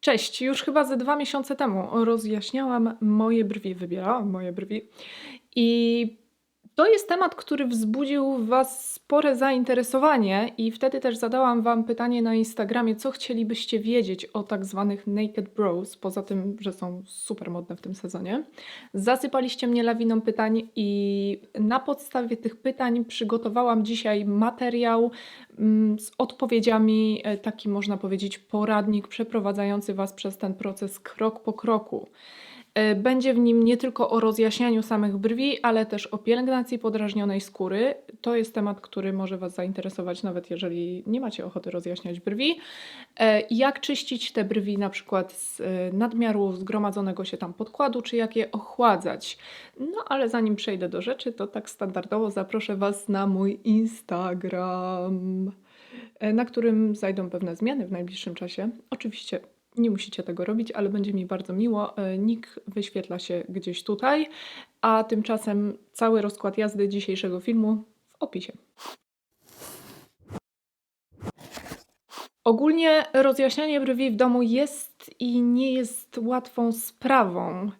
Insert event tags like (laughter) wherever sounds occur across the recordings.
Cześć, już chyba ze 2 miesiące temu rozjaśniałam moje brwi, wybierałam moje brwi i to jest temat, który wzbudził w Was spore zainteresowanie i wtedy też zadałam Wam pytanie na Instagramie, co chcielibyście wiedzieć o tak zwanych naked brows, poza tym, że są super modne w tym sezonie. Zasypaliście mnie lawiną pytań i na podstawie tych pytań przygotowałam dzisiaj materiał mm, z odpowiedziami, e, taki można powiedzieć poradnik przeprowadzający Was przez ten proces krok po kroku. E, Będzie w nim nie tylko o rozjaśnianiu samych brwi, ale też o pielęgnacji podrażnionej skóry. To jest temat, który może Was zainteresować, nawet jeżeli nie macie ochoty rozjaśniać brwi. E, Jak czyścić te brwi, na przykład z e, nadmiaru zgromadzonego się tam podkładu, czy jak je ochładzać. No ale zanim przejdę do rzeczy, to tak standardowo zaproszę Was na mój Instagram, na którym zajdą pewne zmiany w najbliższym czasie. Oczywiście nie musicie tego robić, ale będzie mi bardzo miło. E, Nick wyświetla się gdzieś tutaj, a tymczasem cały rozkład jazdy dzisiejszego filmu w opisie. Ogólnie rozjaśnianie brwi w domu jest i nie jest łatwą sprawą.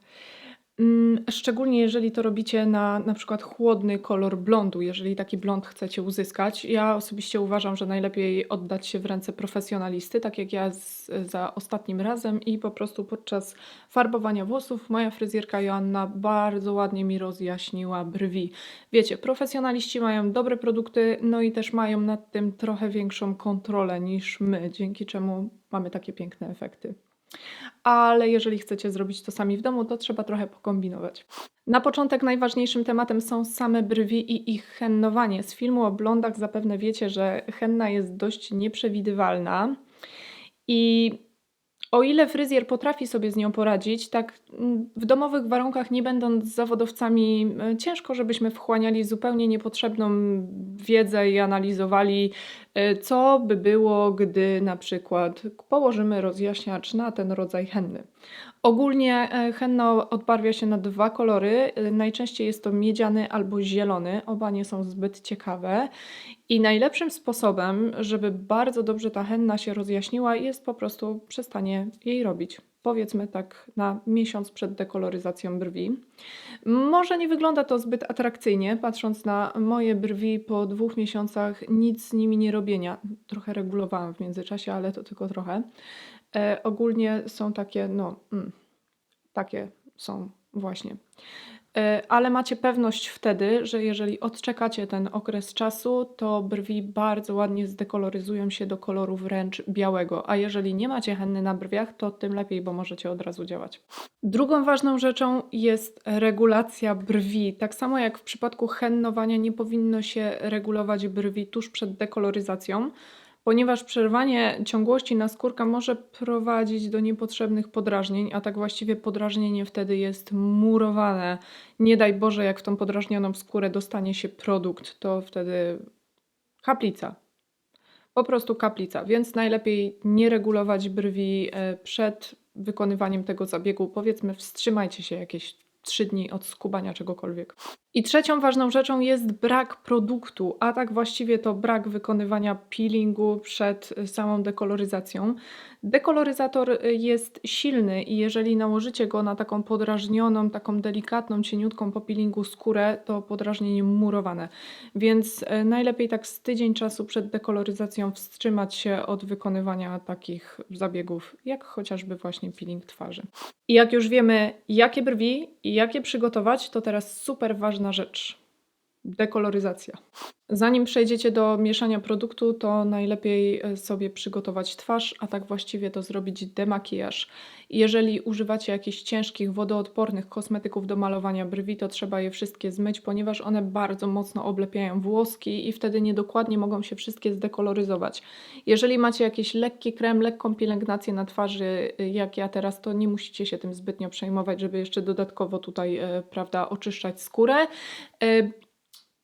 Mm, Szczególnie jeżeli to robicie na na przykład chłodny kolor blondu, jeżeli taki blond chcecie uzyskać. Ja osobiście uważam, że najlepiej oddać się w ręce profesjonalisty, tak jak ja z, za ostatnim razem i po prostu podczas farbowania włosów moja fryzjerka Joanna bardzo ładnie mi rozjaśniła brwi. Wiecie, profesjonaliści mają dobre produkty, no i też mają nad tym trochę większą kontrolę niż my, dzięki czemu mamy takie piękne efekty. Ale jeżeli chcecie zrobić to sami w domu, to trzeba trochę pokombinować. Na początek najważniejszym tematem są same brwi i ich hennowanie. Z filmu o blondach zapewne wiecie, że henna jest dość nieprzewidywalna i o ile fryzjer potrafi sobie z nią poradzić, tak mm, w domowych warunkach, nie będąc zawodowcami, e, ciężko, żebyśmy wchłaniali zupełnie niepotrzebną wiedzę i analizowali, e, co by było, gdy na przykład położymy rozjaśniacz na ten rodzaj henny. Ogólnie e, henna odbarwia się na dwa kolory. e, Najczęściej jest to miedziany albo zielony. Oba nie są zbyt ciekawe. I najlepszym sposobem, żeby bardzo dobrze ta henna się rozjaśniła, jest po prostu przestanie jej robić. Powiedzmy tak na miesiąc przed dekoloryzacją brwi. Może nie wygląda to zbyt atrakcyjnie, patrząc na moje brwi po dwóch miesiącach nic z nimi nie robienia. Trochę regulowałam w międzyczasie, ale to tylko trochę. E, ogólnie są takie, no, mm, takie są właśnie. E, ale macie pewność wtedy, że jeżeli odczekacie ten okres czasu, to brwi bardzo ładnie zdekoloryzują się do koloru wręcz białego. A jeżeli nie macie henny na brwiach, to tym lepiej, bo możecie od razu działać. Drugą ważną rzeczą jest regulacja brwi. Tak samo jak w przypadku hennowania nie powinno się regulować brwi tuż przed dekoloryzacją, ponieważ przerwanie ciągłości naskórka może prowadzić do niepotrzebnych podrażnień, a tak właściwie podrażnienie wtedy jest murowane. Nie daj Boże, jak w tą podrażnioną skórę dostanie się produkt, to wtedy kaplica. Po prostu kaplica, więc najlepiej nie regulować brwi e, przed wykonywaniem tego zabiegu. Powiedzmy, wstrzymajcie się jakieś 3 dni od skubania czegokolwiek. I trzecią ważną rzeczą jest brak produktu, a tak właściwie to brak wykonywania peelingu przed samą dekoloryzacją. Dekoloryzator jest silny i jeżeli nałożycie go na taką podrażnioną, taką delikatną, cieniutką po peelingu skórę, to podrażnienie murowane. Więc y, najlepiej tak z tydzień czasu przed dekoloryzacją wstrzymać się od wykonywania takich zabiegów, jak chociażby właśnie peeling twarzy. I jak już wiemy, jakie brwi i jak je przygotować, to teraz super ważna rzecz. Dekoloryzacja. Zanim przejdziecie do mieszania produktu, to najlepiej e, sobie przygotować twarz, a tak właściwie to zrobić demakijaż. Jeżeli używacie jakichś ciężkich, wodoodpornych kosmetyków do malowania brwi, to trzeba je wszystkie zmyć, ponieważ one bardzo mocno oblepiają włoski i wtedy niedokładnie mogą się wszystkie zdekoloryzować. Jeżeli macie jakiś lekki krem, lekką pielęgnację na twarzy, y, jak ja teraz, to nie musicie się tym zbytnio przejmować, żeby jeszcze dodatkowo tutaj, e, prawda, oczyszczać skórę.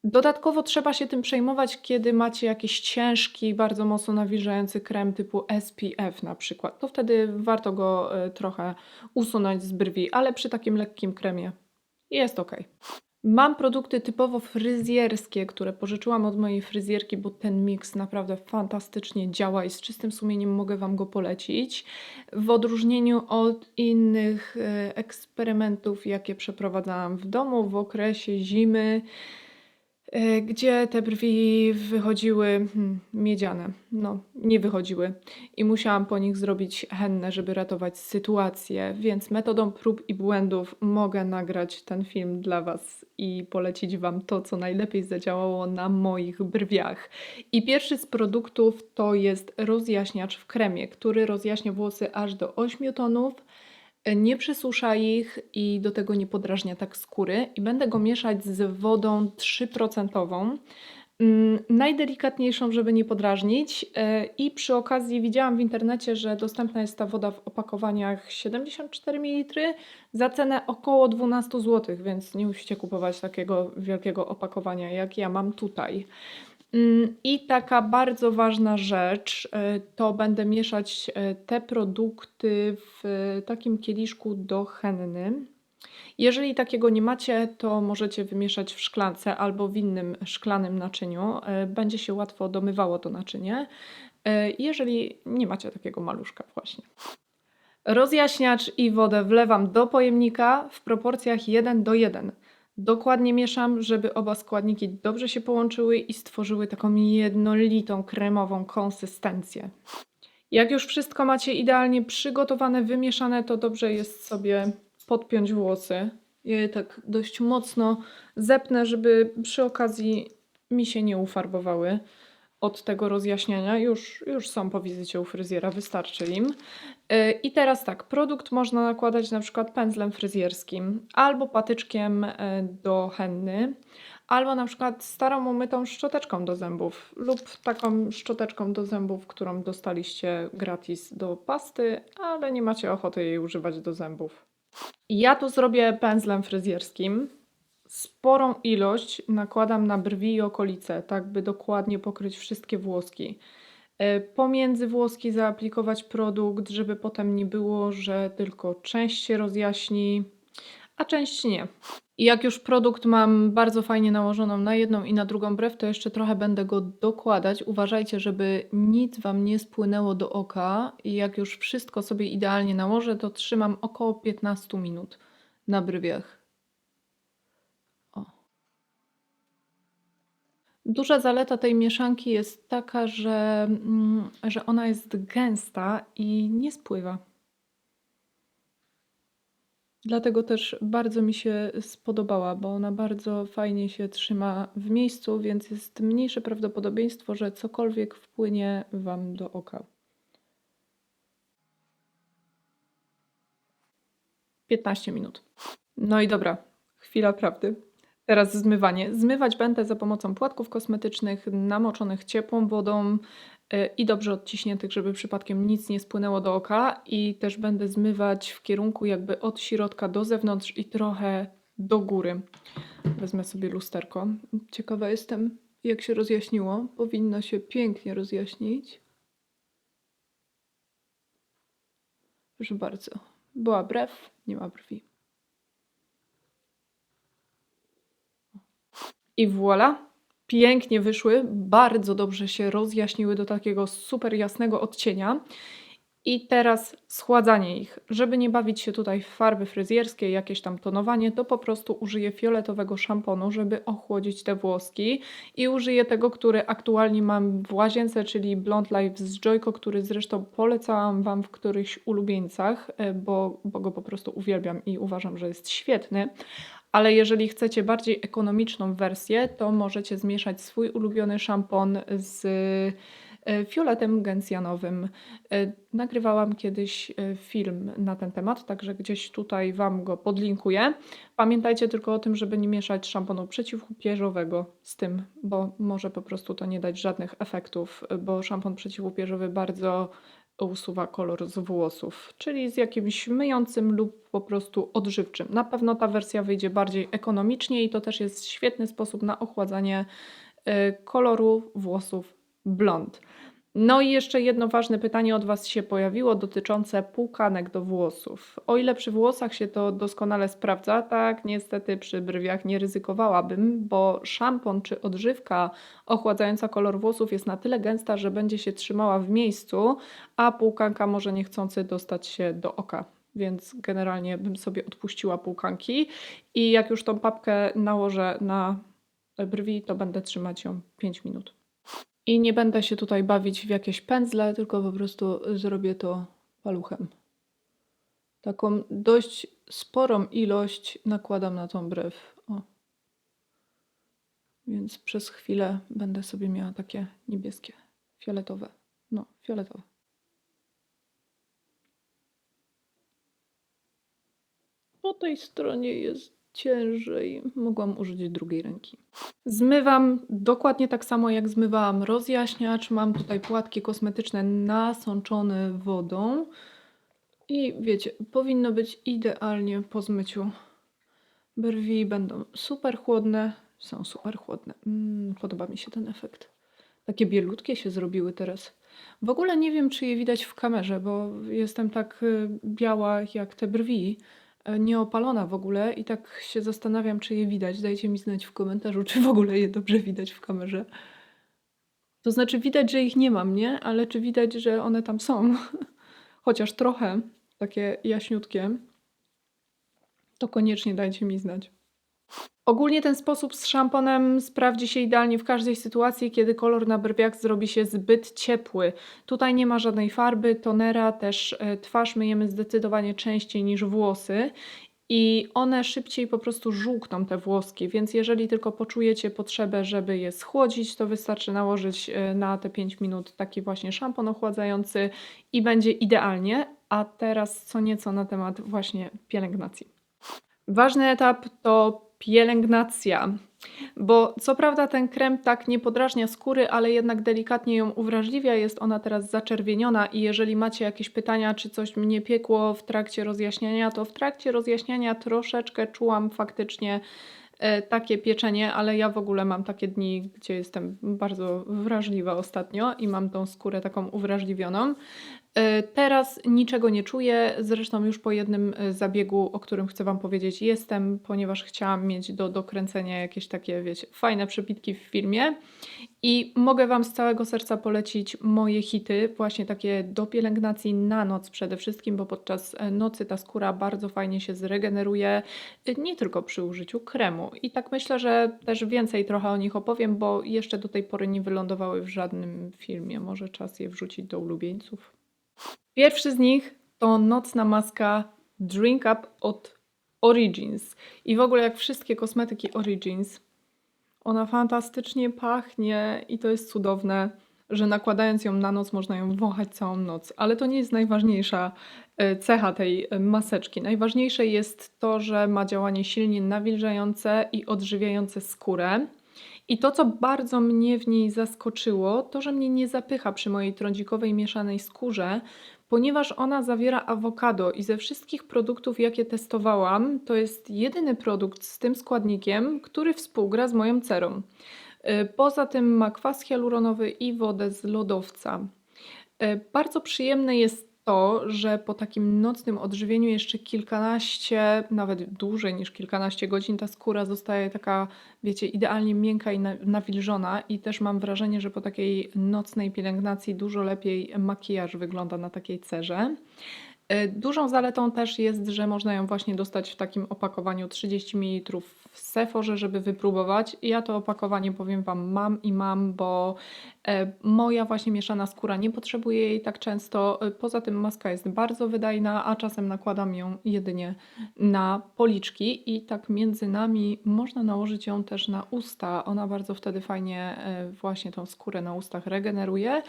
Dodatkowo trzeba się tym przejmować, kiedy macie jakiś ciężki, bardzo mocno nawilżający krem typu SPF na przykład. To wtedy warto go e, trochę usunąć z brwi, ale przy takim lekkim kremie jest ok. Mam produkty typowo fryzjerskie, które pożyczyłam od mojej fryzjerki, bo ten miks naprawdę fantastycznie działa i z czystym sumieniem mogę Wam go polecić. W odróżnieniu od innych e, eksperymentów, jakie przeprowadzałam w domu w okresie zimy, gdzie te brwi wychodziły hmm, miedziane. No, nie wychodziły. I musiałam po nich zrobić hennę, żeby ratować sytuację. Więc metodą prób i błędów mogę nagrać ten film dla Was i polecić Wam to, co najlepiej zadziałało na moich brwiach. I pierwszy z produktów to jest rozjaśniacz w kremie, który rozjaśnia włosy aż do 8 tonów. Nie przesusza ich i do tego nie podrażnia tak skóry. I będę go mieszać z wodą 3%. Mm, najdelikatniejszą, żeby nie podrażnić. E, I przy okazji widziałam w internecie, że dostępna jest ta woda w opakowaniach 74 ml za cenę około 12 zł, więc nie musicie kupować takiego wielkiego opakowania, jak ja mam tutaj. Mm, I taka bardzo ważna rzecz, e, to będę mieszać e, te produkty w takim kieliszku do henny. Jeżeli takiego nie macie, to możecie wymieszać w szklance albo w innym szklanym naczyniu. Będzie się łatwo domywało to naczynie. Jeżeli nie macie takiego maluszka właśnie. Rozjaśniacz i wodę wlewam do pojemnika w proporcjach 1 do 1. Dokładnie mieszam, żeby oba składniki dobrze się połączyły i stworzyły taką jednolitą, kremową konsystencję. Jak już wszystko macie idealnie przygotowane, wymieszane, to dobrze jest sobie podpiąć włosy. Ja je tak dość mocno zepnę, żeby przy okazji mi się nie ufarbowały od tego rozjaśniania. Już, już są po wizycie u fryzjera, wystarczy im. E, I teraz tak, produkt można nakładać na przykład pędzlem fryzjerskim albo patyczkiem e, do henny, albo na przykład starą umytą szczoteczką do zębów lub taką szczoteczką do zębów, którą dostaliście gratis do pasty, ale nie macie ochoty jej używać do zębów. Ja tu zrobię pędzlem fryzjerskim. Sporą ilość nakładam na brwi i okolice, tak by dokładnie pokryć wszystkie włoski. E, pomiędzy włoski zaaplikować produkt, żeby potem nie było, że tylko część się rozjaśni, a część nie. I jak już produkt mam bardzo fajnie nałożoną na jedną i na drugą brew, to jeszcze trochę będę go dokładać. Uważajcie, żeby nic Wam nie spłynęło do oka i jak już wszystko sobie idealnie nałożę, to trzymam około 15 minut na brwiach. Duża zaleta tej mieszanki jest taka, że, mm, że ona jest gęsta i nie spływa. Dlatego też bardzo mi się spodobała, bo ona bardzo fajnie się trzyma w miejscu, więc jest mniejsze prawdopodobieństwo, że cokolwiek wpłynie Wam do oka. 15 minut. No i dobra, chwila prawdy. Teraz zmywanie. Zmywać będę za pomocą płatków kosmetycznych namoczonych ciepłą wodą, E, i dobrze odciśniętych, żeby przypadkiem nic nie spłynęło do oka i też będę zmywać w kierunku jakby od środka do zewnątrz i trochę do góry. Wezmę sobie lusterko. Ciekawa jestem, jak się rozjaśniło. Powinno się pięknie rozjaśnić. Proszę bardzo. Była brew, nie ma brwi. I voilà, pięknie wyszły, bardzo dobrze się rozjaśniły do takiego super jasnego odcienia. I teraz schładzanie ich. Żeby nie bawić się tutaj w farby fryzjerskie, jakieś tam tonowanie, to po prostu użyję fioletowego szamponu, żeby ochłodzić te włoski. I użyję tego, który aktualnie mam w łazience, czyli Blond Life z Joyko, który zresztą polecałam Wam w którychś ulubieńcach, e, bo, bo go po prostu uwielbiam i uważam, że jest świetny ale jeżeli chcecie bardziej ekonomiczną wersję, to możecie zmieszać swój ulubiony szampon z e, fioletem gencjanowym. E, nagrywałam kiedyś e, film na ten temat, także gdzieś tutaj Wam go podlinkuję. Pamiętajcie tylko o tym, żeby nie mieszać szamponu przeciwupierzowego z tym, bo może po prostu to nie dać żadnych efektów, bo szampon przeciwupierzowy bardzo usuwa kolor z włosów, czyli z jakimś myjącym lub po prostu odżywczym. Na pewno ta wersja wyjdzie bardziej ekonomicznie i to też jest świetny sposób na ochładzanie y, koloru włosów blond. No i jeszcze jedno ważne pytanie od Was się pojawiło dotyczące płukanek do włosów. O ile przy włosach się to doskonale sprawdza, tak niestety przy brwiach nie ryzykowałabym, bo szampon czy odżywka ochładzająca kolor włosów jest na tyle gęsta, że będzie się trzymała w miejscu, a płukanka może niechcący dostać się do oka. Więc generalnie bym sobie odpuściła płukanki i jak już tą papkę nałożę na brwi, to będę trzymać ją 5 minut. I nie będę się tutaj bawić w jakieś pędzle, tylko po prostu zrobię to paluchem. Taką dość sporą ilość nakładam na tą brew. O. Więc przez chwilę będę sobie miała takie niebieskie, fioletowe. No, fioletowe. Po tej stronie jest ciężej. Mogłam użyć drugiej ręki. Zmywam dokładnie tak samo jak zmywałam rozjaśniacz. Mam tutaj płatki kosmetyczne nasączone wodą. I wiecie, powinno być idealnie po zmyciu. Brwi będą super chłodne. Są super chłodne. Mm, podoba mi się ten efekt. Takie bielutkie się zrobiły teraz. W ogóle nie wiem, czy je widać w kamerze, bo jestem tak y, biała jak te brwi nieopalona w ogóle i tak się zastanawiam, czy je widać. Dajcie mi znać w komentarzu, czy w ogóle je dobrze widać w kamerze. To znaczy widać, że ich nie mam, nie? Ale czy widać, że one tam są? (laughs) Chociaż trochę, takie jaśniutkie. To koniecznie dajcie mi znać. Ogólnie ten sposób z szamponem sprawdzi się idealnie w każdej sytuacji, kiedy kolor na brwiach zrobi się zbyt ciepły. Tutaj nie ma żadnej farby, tonera, też e, twarz myjemy zdecydowanie częściej niż włosy i one szybciej po prostu żółkną te włoski, więc jeżeli tylko poczujecie potrzebę, żeby je schłodzić, to wystarczy nałożyć e, na te 5 minut taki właśnie szampon ochładzający i będzie idealnie. A teraz co nieco na temat właśnie pielęgnacji. Ważny etap to pielęgnacja. Bo co prawda ten krem tak nie podrażnia skóry, ale jednak delikatnie ją uwrażliwia. Jest ona teraz zaczerwieniona i jeżeli macie jakieś pytania, czy coś mnie piekło w trakcie rozjaśniania, to w trakcie rozjaśniania troszeczkę czułam faktycznie e, takie pieczenie, ale ja w ogóle mam takie dni, gdzie jestem bardzo wrażliwa ostatnio i mam tą skórę taką uwrażliwioną. E, teraz niczego nie czuję, zresztą już po jednym e, zabiegu, o którym chcę Wam powiedzieć, jestem, ponieważ chciałam mieć do dokręcenia jakieś takie, wiecie, fajne przebitki w filmie. I mogę Wam z całego serca polecić moje hity, właśnie takie do pielęgnacji na noc przede wszystkim, bo podczas e, nocy ta skóra bardzo fajnie się zregeneruje, nie tylko przy użyciu kremu. I tak myślę, że też więcej trochę o nich opowiem, bo jeszcze do tej pory nie wylądowały w żadnym filmie. Może czas je wrzucić do ulubieńców. Pierwszy z nich to nocna maska Drink Up od Origins. I w ogóle jak wszystkie kosmetyki Origins, ona fantastycznie pachnie i to jest cudowne, że nakładając ją na noc można ją wąchać całą noc. Ale to nie jest najważniejsza e, cecha tej e, maseczki. Najważniejsze jest to, że ma działanie silnie nawilżające i odżywiające skórę. I to, co bardzo mnie w niej zaskoczyło, to, że mnie nie zapycha przy mojej trądzikowej mieszanej skórze, ponieważ ona zawiera awokado i ze wszystkich produktów, jakie testowałam, to jest jedyny produkt z tym składnikiem, który współgra z moją cerą. Y, poza tym ma kwas hialuronowy i wodę z lodowca. Y, bardzo przyjemne jest to, że po takim nocnym odżywieniu jeszcze kilkanaście, nawet dłużej niż kilkanaście godzin ta skóra zostaje taka, wiecie, idealnie miękka i nawilżona i też mam wrażenie, że po takiej nocnej pielęgnacji dużo lepiej makijaż wygląda na takiej cerze. E, dużą zaletą też jest, że można ją właśnie dostać w takim opakowaniu 30 ml w żeby wypróbować. Ja to opakowanie powiem Wam mam i mam, bo e, moja właśnie mieszana skóra nie potrzebuje jej tak często. E, poza tym maska jest bardzo wydajna, a czasem nakładam ją jedynie na policzki i tak między nami można nałożyć ją też na usta. Ona bardzo wtedy fajnie właśnie tą skórę na ustach regeneruje,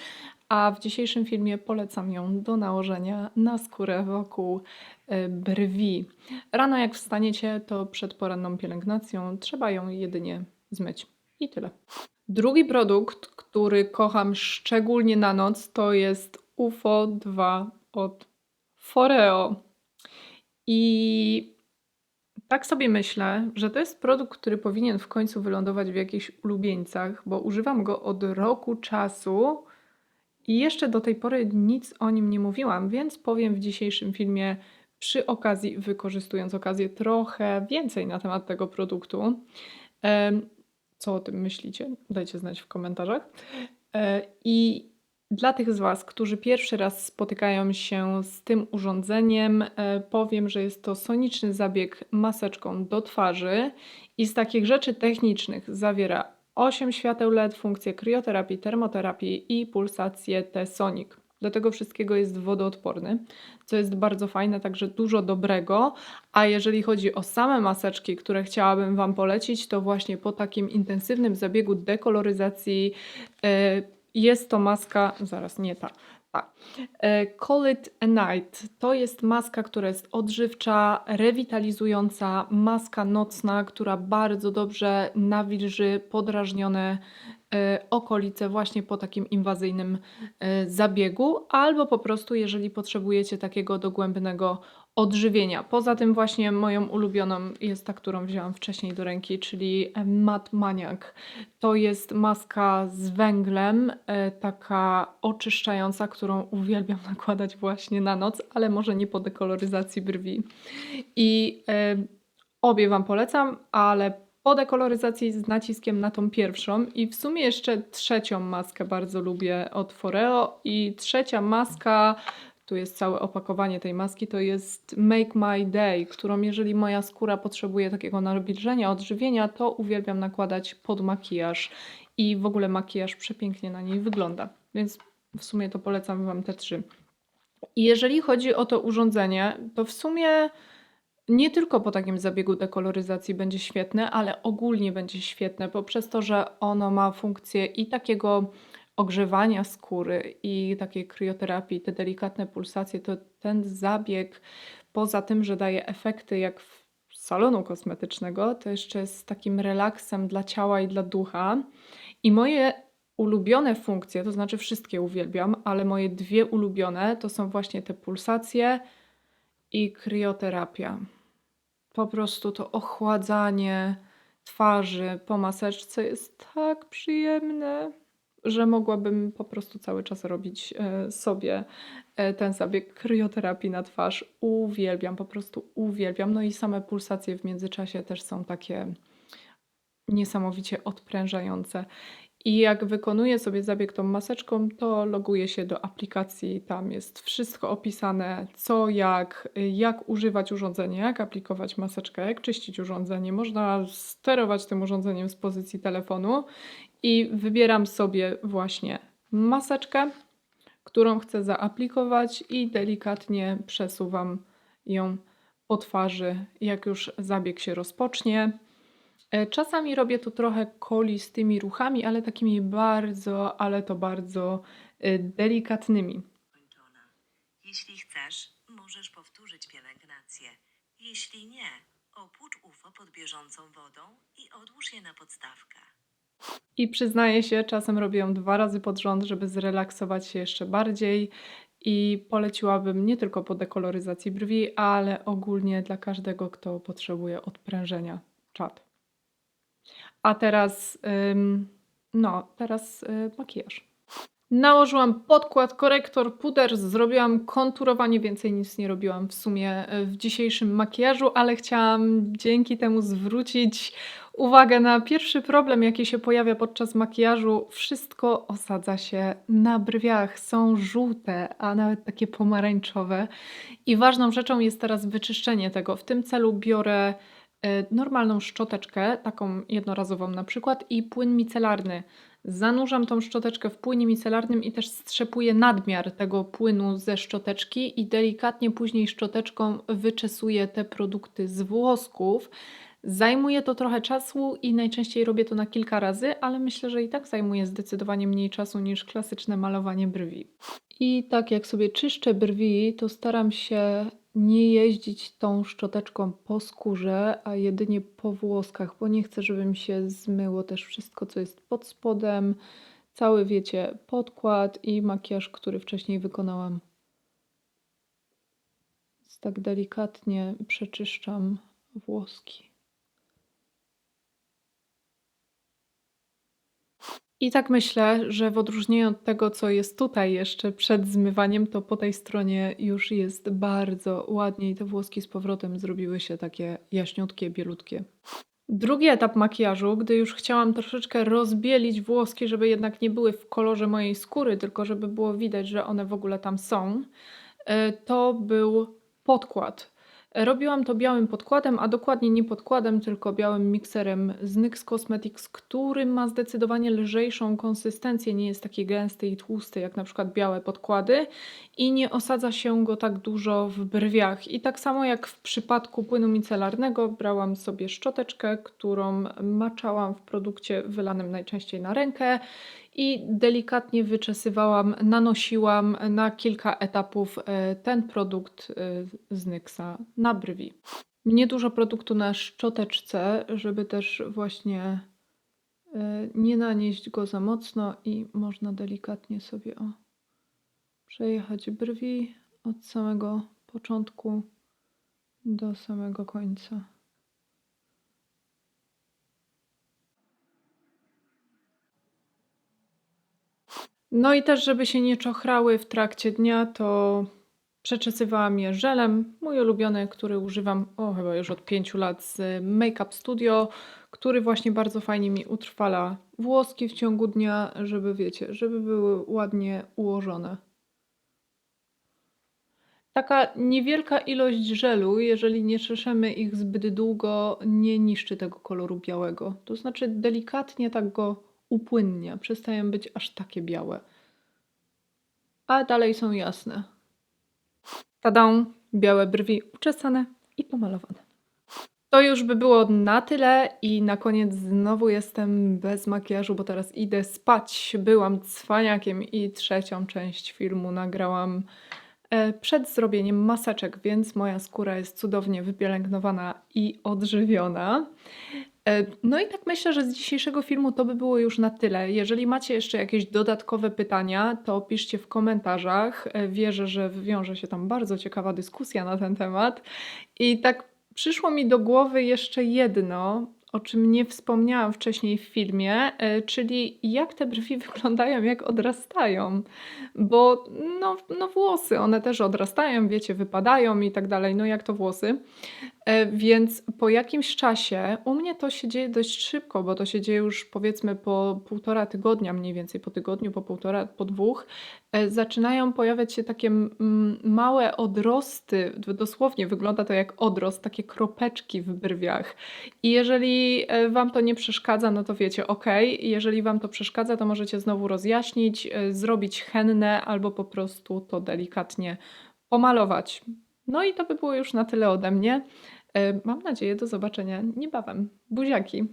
a w dzisiejszym filmie polecam ją do nałożenia na skórę wokół e, brwi. Rano jak wstaniecie, to przed poranną pielęgnacją trzeba ją jedynie zmyć. I tyle. Drugi produkt, który kocham szczególnie na noc, to jest UFO 2 od Foreo. I tak sobie myślę, że to jest produkt, który powinien w końcu wylądować w jakichś ulubieńcach, bo używam go od roku czasu I jeszcze do tej pory nic o nim nie mówiłam, więc powiem w dzisiejszym filmie przy okazji, wykorzystując okazję, trochę więcej na temat tego produktu. Co o tym myślicie? Dajcie znać w komentarzach. E, I dla tych z Was, którzy pierwszy raz spotykają się z tym urządzeniem, e, powiem, że jest to soniczny zabieg maseczką do twarzy i z takich rzeczy technicznych zawiera 8 świateł LED, funkcję krioterapii, termoterapii i pulsację T-Sonic. Do tego wszystkiego jest wodoodporny, co jest bardzo fajne, także dużo dobrego. A jeżeli chodzi o same maseczki, które chciałabym Wam polecić, to właśnie po takim intensywnym zabiegu dekoloryzacji e, jest to maska, zaraz nie ta, E, Call It a Night. To jest maska, która jest odżywcza, rewitalizująca, maska nocna, która bardzo dobrze nawilży podrażnione e, okolice właśnie po takim inwazyjnym e, zabiegu, albo po prostu jeżeli potrzebujecie takiego dogłębnego odżywienia. Poza tym właśnie moją ulubioną jest ta, którą wzięłam wcześniej do ręki, czyli e, Matte Maniac. To jest maska z węglem, e, taka oczyszczająca, którą uwielbiam (laughs) nakładać właśnie na noc, ale może nie po dekoloryzacji brwi. I e, obie Wam polecam, ale po dekoloryzacji z naciskiem na tą pierwszą i w sumie jeszcze trzecią maskę bardzo lubię od Foreo i trzecia maska tu jest całe opakowanie tej maski, to jest Make My Day, którą jeżeli moja skóra potrzebuje takiego nawilżenia, odżywienia, to uwielbiam nakładać pod makijaż i w ogóle makijaż przepięknie na niej wygląda. Więc w sumie to polecam Wam te trzy. I jeżeli chodzi o to urządzenie, to w sumie nie tylko po takim zabiegu dekoloryzacji będzie świetne, ale ogólnie będzie świetne, poprzez to, że ono ma funkcję i takiego ogrzewania skóry i takiej krioterapii, te delikatne pulsacje, to ten zabieg, poza tym, że daje efekty jak w salonu kosmetycznego, to jeszcze jest takim relaksem dla ciała i dla ducha. I moje ulubione funkcje, to znaczy wszystkie uwielbiam, ale moje dwie ulubione to są właśnie te pulsacje i krioterapia. Po prostu to ochładzanie twarzy po maseczce jest tak przyjemne że mogłabym po prostu cały czas robić e, sobie e, ten zabieg krioterapii na twarz. Uwielbiam, po prostu uwielbiam. No i same pulsacje w międzyczasie też są takie niesamowicie odprężające. I jak wykonuję sobie zabieg tą maseczką, to loguję się do aplikacji. Tam jest wszystko opisane, co, jak, jak używać urządzenia, jak aplikować maseczkę, jak czyścić urządzenie. Można sterować tym urządzeniem z pozycji telefonu i wybieram sobie właśnie maseczkę, którą chcę zaaplikować i delikatnie przesuwam ją po twarzy, jak już zabieg się rozpocznie. E, czasami robię tu trochę coli z tymi ruchami, ale takimi bardzo, ale to bardzo e, delikatnymi. Jeśli chcesz, możesz powtórzyć pielęgnację. Jeśli nie, opłucz UFO pod bieżącą wodą i odłóż je na podstawkę. I przyznaję się, czasem robię ją dwa razy pod rząd, żeby zrelaksować się jeszcze bardziej. I poleciłabym nie tylko po dekoloryzacji brwi, ale ogólnie dla każdego, kto potrzebuje odprężenia czat. A teraz, ym, no, teraz y, makijaż. Nałożyłam podkład, korektor, puder, zrobiłam konturowanie, więcej nic nie robiłam w sumie y, w dzisiejszym makijażu, ale chciałam dzięki temu zwrócić uwagę na pierwszy problem, jaki się pojawia podczas makijażu. Wszystko osadza się na brwiach, są żółte, a nawet takie pomarańczowe. I ważną rzeczą jest teraz wyczyszczenie tego. W tym celu biorę e, normalną szczoteczkę, taką jednorazową na przykład, i płyn micelarny. Zanurzam tą szczoteczkę w płynie micelarnym i też strzepuję nadmiar tego płynu ze szczoteczki i delikatnie później szczoteczką wyczesuję te produkty z włosków. Zajmuje to trochę czasu i najczęściej robię to na kilka razy, ale myślę, że i tak zajmuje zdecydowanie mniej czasu niż klasyczne malowanie brwi. I tak jak sobie czyszczę brwi, to staram się nie jeździć tą szczoteczką po skórze, a jedynie po włoskach, bo nie chcę, żeby mi się zmyło też wszystko, co jest pod spodem. Cały, wiecie, podkład i makijaż, który wcześniej wykonałam. Więc tak delikatnie przeczyszczam włoski. I tak myślę, że w odróżnieniu od tego, co jest tutaj jeszcze przed zmywaniem, to po tej stronie już jest bardzo ładnie i te włoski z powrotem zrobiły się takie jaśniutkie, bielutkie. Drugi etap makijażu, gdy już chciałam troszeczkę rozbielić włoski, żeby jednak nie były w kolorze mojej skóry, tylko żeby było widać, że one w ogóle tam są, e, to był podkład. Robiłam to białym podkładem, a dokładnie nie podkładem, tylko białym mikserem z NYX Cosmetics, który ma zdecydowanie lżejszą konsystencję, nie jest taki gęsty i tłusty jak na przykład białe podkłady i nie osadza się go tak dużo w brwiach. I tak samo jak w przypadku płynu micelarnego, brałam sobie szczoteczkę, którą maczałam w produkcie wylanym najczęściej na rękę i delikatnie wyczesywałam, nanosiłam na kilka etapów e, ten produkt e, z NYXa na brwi. Nie dużo produktu na szczoteczce, żeby też właśnie e, nie nanieść go za mocno i można delikatnie sobie o, przejechać brwi od samego początku do samego końca. No i też, żeby się nie czochrały w trakcie dnia, to przeczesywałam je żelem, mój ulubiony, który używam o chyba już od 5 lat z Makeup Studio, który właśnie bardzo fajnie mi utrwala włoski w ciągu dnia, żeby wiecie, żeby były ładnie ułożone. Taka niewielka ilość żelu, jeżeli nie czeszemy ich zbyt długo, nie niszczy tego koloru białego. To znaczy delikatnie tak go upłynnia, przestają być aż takie białe. A dalej są jasne. Tadą, białe brwi uczesane i pomalowane. To już by było na tyle i na koniec znowu jestem bez makijażu, bo teraz idę spać. Byłam cwaniakiem i trzecią część filmu nagrałam e, przed zrobieniem maseczek, więc moja skóra jest cudownie wypielęgnowana i odżywiona. E, No i tak myślę, że z dzisiejszego filmu to by było już na tyle. Jeżeli macie jeszcze jakieś dodatkowe pytania, to piszcie w komentarzach. E, Wierzę, że wywiąże się tam bardzo ciekawa dyskusja na ten temat. I tak przyszło mi do głowy jeszcze jedno, o czym nie wspomniałam wcześniej w filmie, e, czyli jak te brwi (laughs) wyglądają, jak odrastają. Bo no, no włosy, one też odrastają, wiecie, wypadają i tak dalej. No jak to włosy? E, Więc po jakimś czasie, u mnie to się dzieje dość szybko, bo to się dzieje już powiedzmy po półtora tygodnia, mniej więcej po tygodniu, po półtora, po dwóch, e, zaczynają pojawiać się takie małe odrosty, dosłownie wygląda to jak odrost, takie kropeczki w brwiach. I jeżeli e, Wam to nie przeszkadza, no to wiecie, ok. Jeżeli Wam to przeszkadza, to możecie znowu rozjaśnić, zrobić hennę albo po prostu to delikatnie pomalować. No i to by było już na tyle ode mnie. Mam nadzieję do zobaczenia niebawem. Buziaki!